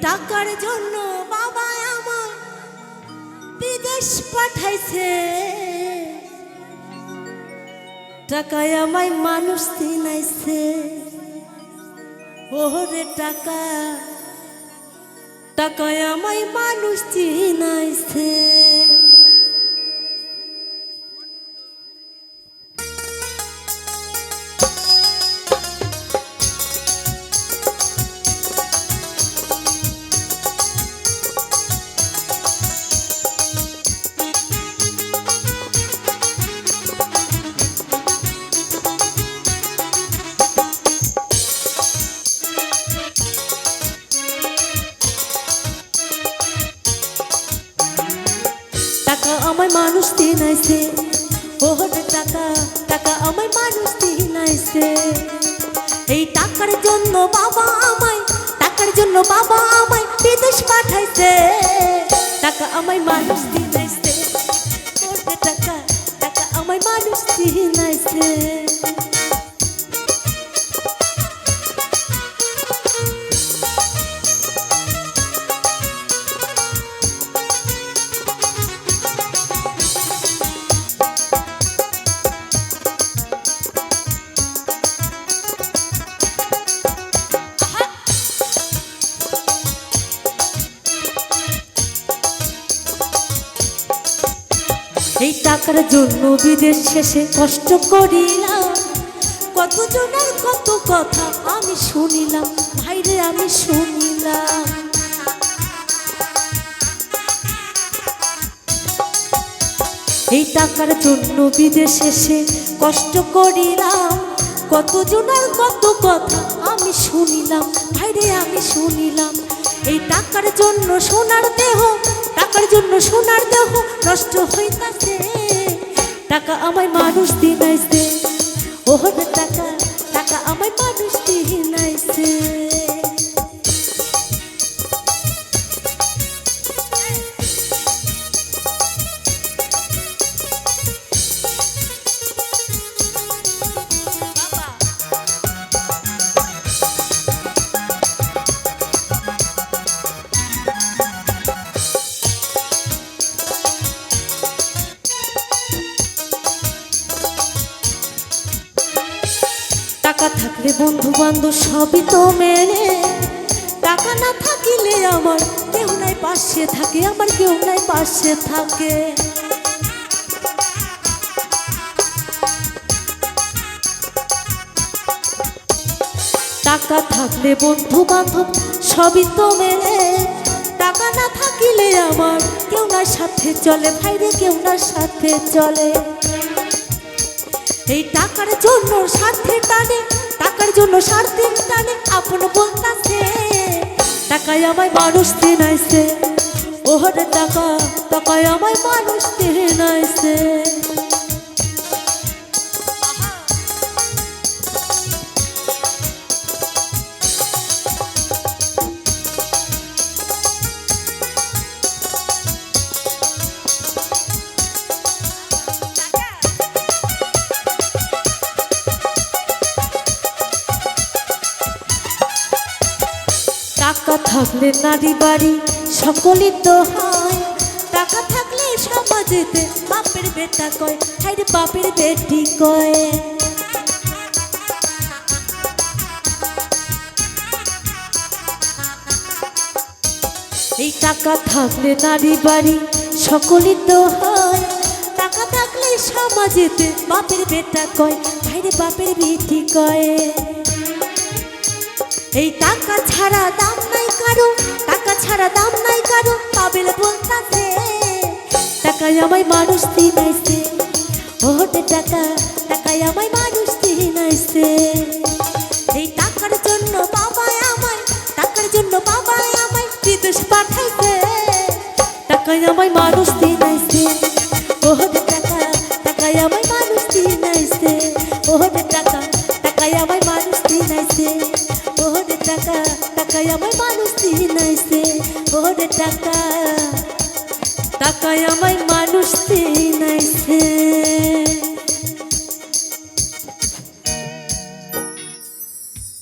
টাকার জন্য বাবা আমার বিদেশ পাঠাইছে। টাকায় আমায় মানুষ দিনাইছে ওরে টাকা। টাকায় আমায় মানুষ চিনাইছে। মানুষ দিনাইছে ওরে টাকা টাকা আমায় মানুষ দিনাইছে এই টাকার জন্য বাবা আমায়, টাকার জন্য বাবা আমায় বিদেশ পাঠাইছে। টাকা আমায় মানুষ দিনাইছে ওরে টাকা টাকা আমায় মানুষ দিনাইছে এই টাকার জন্য বিদেশ শেষে কষ্ট করিলাম। কত জনের কত কথা আমি শুনিলাম, ভাইরে আমি শুনিলাম। এই টাকার জন্য বিদেশ এসে কষ্ট করিলাম। কত জনের কত কথা আমি শুনিলাম, ভাইরে আমি শুনিলাম। এই টাকার জন্য সোনার দেহ নষ্ট হইতাছে টাকা আমায় মানুষ দিনাইছে। ওহর টাকা টাকা আমায় মানুষ টাকা বন্ধু বান্ধব সবই তো মেলে টাকা না থাকিলে আমার কেউ নাই পাশে থাকে, আমার কেউ নাই পাশে থাকে। টাকা থাকলে বন্ধু বান্ধব সবই তো মেলে টাকা না থাকিলে আমার কেউ না সাথে চলে ভাইরে কেউ না সাথে চলে। এই টাকার জন্য স্বার্থের টানে জন্য স্বার্থের টানে আপন বলতাছে টাকায় আমায় মানুষ দিনাইছে ওহরে টাকা, টাকায় আমায় মানুষ দিনাইছে টাকা থাকলে নারী বাড়ি, সকলই তো হয়। টাকা থাকলে সমাজেতে বাপের বেটা কয় হাইরে বাপের বেটি কয়। এই টাকা থাকলে নারী বাড়ি, সকলই তো হয়। টাকা থাকলে সমাজেতে বাপের বেটা কয় ভাইরে বাপের বেটি কয়। এই টাকা ছাড়া দাম নাই কারও, টাকা ছাড়া দাম নাই কারও, পাবেল বলতাছে। টাকায় আমায় মানুষ দিনাইছে ওটে টাকা, টাকায় আমায় মানুষ দিনাইছে এই টাকার জন্য বাবা আমায়, টাকার জন্য বাবা আমায় বিদেশ পাঠাইছে। টাকায় আমায় মানুষ দিনাইছে ওটে টাকা, টাকায় আমায় মানুষ দিনাইছে ওটে টাকায় আমায় মানুষ দিনাইছে